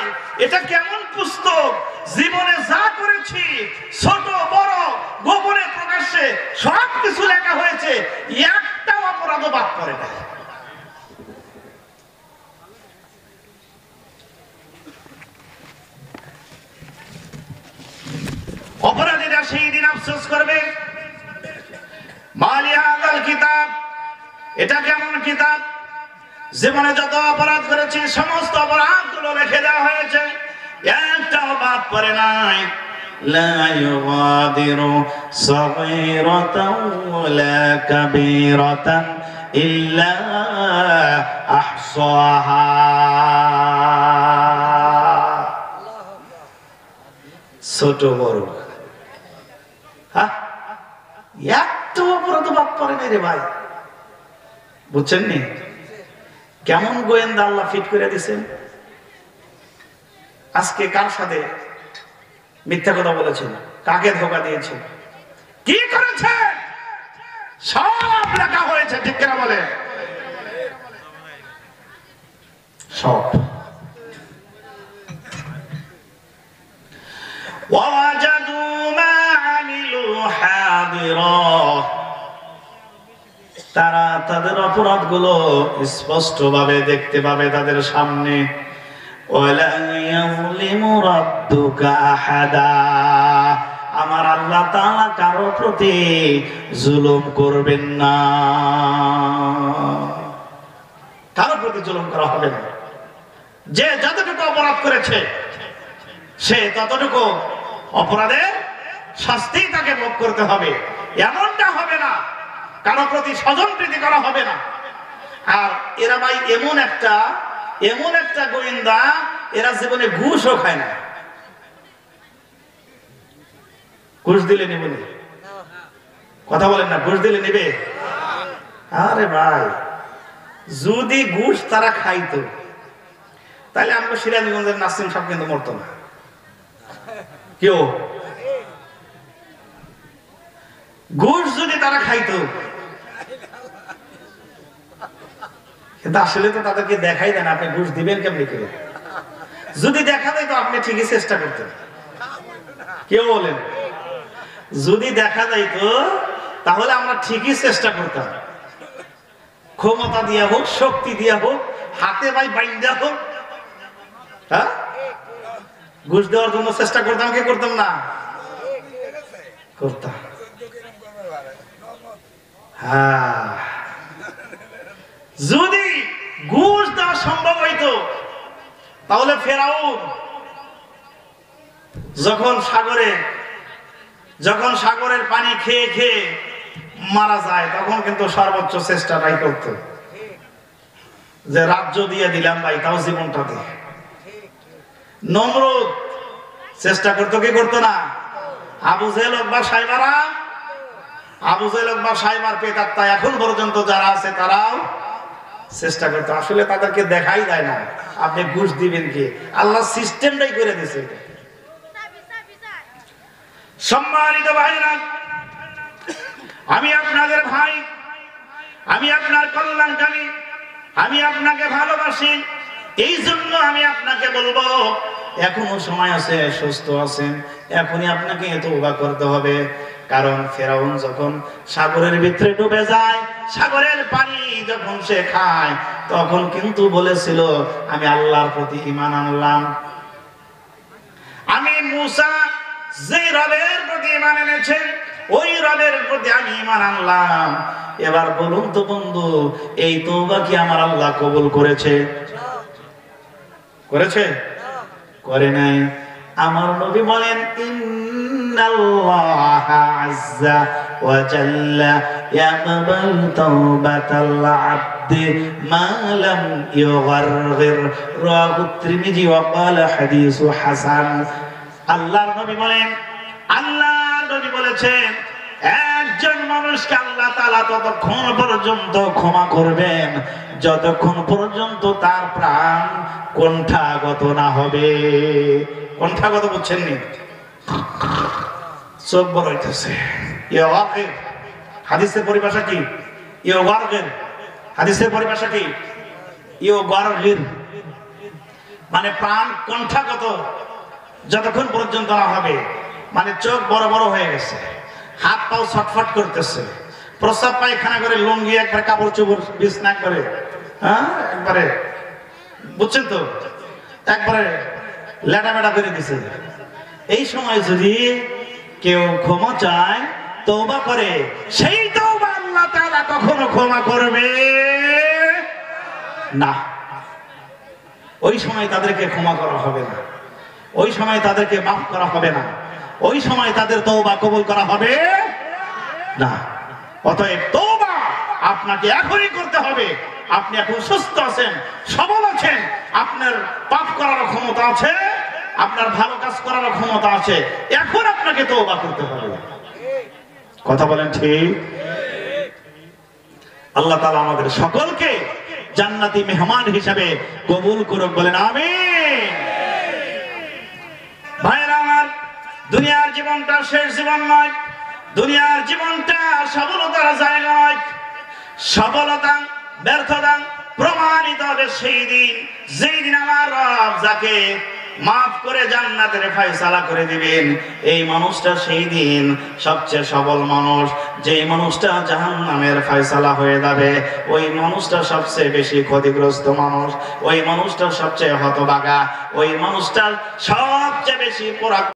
ভাই এটা কেমন পুস্তক? জীবনে যা করেছি, ছোট, বড়, গোপনে প্রকাশ্যে সব কিছু লেখা হয়েছে একটা অপরাধ বাদ করে নাই। অপরাধীরা সেই দিন আফসোস করবে। মালিয়াল কিতাব, এটা কেমন কিতাব? জীবনে যত অপরাধ করেছি সমস্ত অপরাধ গুলো লিখে দেওয়া হয়েছে একটাও বাদ পড়ে নাই لا يغادر صغيرة ولا كبيرة إلا أحصاها ছোট বড় হ্যাঁ একটা অপরাধ বাদ পড়ে নাই রে ভাই বুঝছেন নি কেমন গোয়েন্দা আল্লাহ ফিট করে দিছেন আজকে কার সাথে মিথ্যা কথা বলেছেন? কাকে ধোকা দিয়েছেন? কি করেছে সব লেখা হয়েছে, ঠিক কেনা বলে সব। অপরাধগুলো স্পষ্ট ভাবে দেখতে পাবে তাদের সামনে। আমার আল্লাহ তালা কারও প্রতি জুলুম করবেন না। কারও প্রতি জুলুম করা হবে না। যে যতটুকু অপরাধ করেছে, সে ততটুকু অপরাধের শাস্তি তাকে ভোগ করতে হবে। এমনটা হবে কারও প্রতি স্বজন প্রীতি করা হবে না। আর এরা ভাই এমন একটা এমন একটা গোয়েন্দা, এরা জীবনে ঘুষও খায় না। ঘুষ দিলে নেবে কথা বলেন না, ঘুষ দিলে নেবে? আরে ভাই, যদি ঘুষ তারা খাইতো, তাহলে আমাকে সিরাজগঞ্জের নাসিম সাহেব কিন্তু মরতো না। কেউ? ঘুষ যদি তারা খাইতো কিন্তু আসলে তো তাদেরকে দেখাই দেন, আপনি ঘুষ দিবেন কেমনি করে? যদি দেখা দেয় তো আপনি ঠিকই চেষ্টা করতেন। কেউ বলেন? যদি দেখা যাইতো তাহলে আমরা ঠিকই চেষ্টা করতাম। ক্ষমতা দিয়া হোক, শক্তি দিয়া হোক, হাতে ভাই বাইন্দা হোক হ্যাঁ? ঘুষ দেওয়ার জন্য চেষ্টা করতাম কি করতাম না? করতাম। হ্যাঁ। যদি ঘুষ দেওয়া সম্ভব হইতো, তাহলে ফেরাউন যখন সাগরে, যখন সাগরের পানি খেয়ে খেয়ে মারা যায়, তখন কিন্তু সর্বোচ্চ চেষ্টাটাই করত। যে রাজ্য দিয়ে দিলাম ভাই, তাও জীবনটা দিয়ে। নমরুদ চেষ্টা করতো কি করতো না? আবু জেল বা সাইবারা? আবু জেল বা সাইবার পেতাত্তা এখন পর্যন্ত যারা আছে, তারাও চেষ্টা করতো। আসলে তাদেরকে দেখাই যায় না। আপনি ঘুষ দিবেন কি? আল্লাহ সিস্টেমটাই করে দিছে সম্মানিত ভাইরা, আমি আপনাদের ভাই, আমি আপনার কল্যাণকামী আমি আপনাকে ভালোবাসি এই জন্য আমি আপনাকে বলব, এখনও সময় আছে, সুস্থ আছেন, এখনই আপনাকে তৌবা করতে হবে। কারণ ফেরাউন যখন সাগরের ভিতরে ডুবে যায় সাগরের পানি যখন সে খায় তখন কিন্তু বলেছিল আমি আল্লাহর প্রতি ইমান আনলাম। আমি মুসা যে রবের প্রতি ইমান এনেছেন ওই রবের প্রতি আমি ইমান আনলাম। এবার বলুন তো বন্ধু এই তৌবা কি আমার আল্লাহ কবুল করেছে? করেছে? করে নাই। আমার নবী বলেন ইন্নাল্লাহ আযজা ওয়া জাল্লা ইয়াকবাল তাওবাতাল আবদি মা লাম ইউগারগির রাহু তিরমিজি ওয়া ক্বালা হাদিসু হাসান আল্লাহর নবী বলেন, আল্লাহর নবী বলেছেন, একজন মানুষকে আল্লাহ তাআলা ততক্ষণ পর্যন্ত ক্ষমা করবেন, যতক্ষণ পর্যন্ত তার প্রাণ কণ্ঠাগত না হবে। কণ্ঠাগত বুঝছেন নি? চোখ বড় হইতেছে। হাদিসের পরিভাষা কি? ইয়াওয়াকির হাদিসের পরিভাষা কি? ইয়াওয়াকির মানে প্রাণ কণ্ঠাগত যতক্ষণ পর্যন্ত না হবে মানে চোখ বড় বড় হয়ে গেছে। হাত পাও ছটফট করতেছে। প্রস্রাব পায়খানা করে লুঙ্গি, একবার কাপড় চুপড়, বিছনা করে হ্যাঁ একবারে। বুঝছেন তো? একবারে লেটা মেটা করে দিছে। এই সময় যদি কেউ ক্ষমা চায়, তওবা করে, সেই তওবা আল্লাহ তাআলা কখনো ক্ষমা করবে না। ওই সময় তাদেরকে ক্ষমা করা হবে না। ওই সময় তাদেরকে মাফ করা হবে না। ওই সময় তাদের তওবা কবুল করা হবে না। অতএব তওবা আপনাকে এখনই করতে হবে। আপনি এখন সুস্থ আছেন, সবল আছেন, আপনার পাপ করার ক্ষমতা আছে। আপনার ভালো কাজ করার ক্ষমতা আছে, এখন আপনাকে তওবা করতে হবে। কথা বলেন ঠিক? আল্লাহ তাআলা আমাদের সকলকে জান্নাতি মেহমান হিসাবে কবুল করুক, বলেন আমার, দুনিয়ার জীবনটা শেষ জীবন নয়, দুনিয়ার জীবনটা সফলতার জায়গা নয়। সফলতা ব্যর্থতা প্রমাণিত হবে সেই দিন, যেই দিন আমার রব যাকে মাফ করে জান্নাতের ফয়সালা করে দিবেন। এই মানুষটা সেই দিন সবচেয়ে সবল মানুষ। যেই মানুষটা জাহান্নামের ফয়সালা হয়ে যাবে, ওই মানুষটা সবচেয়ে বেশি ক্ষতিগ্রস্ত মানুষ। ওই মানুষটা সবচেয়ে হতবাগা। ওই মানুষটার সবচেয়ে বেশি পরাক্রম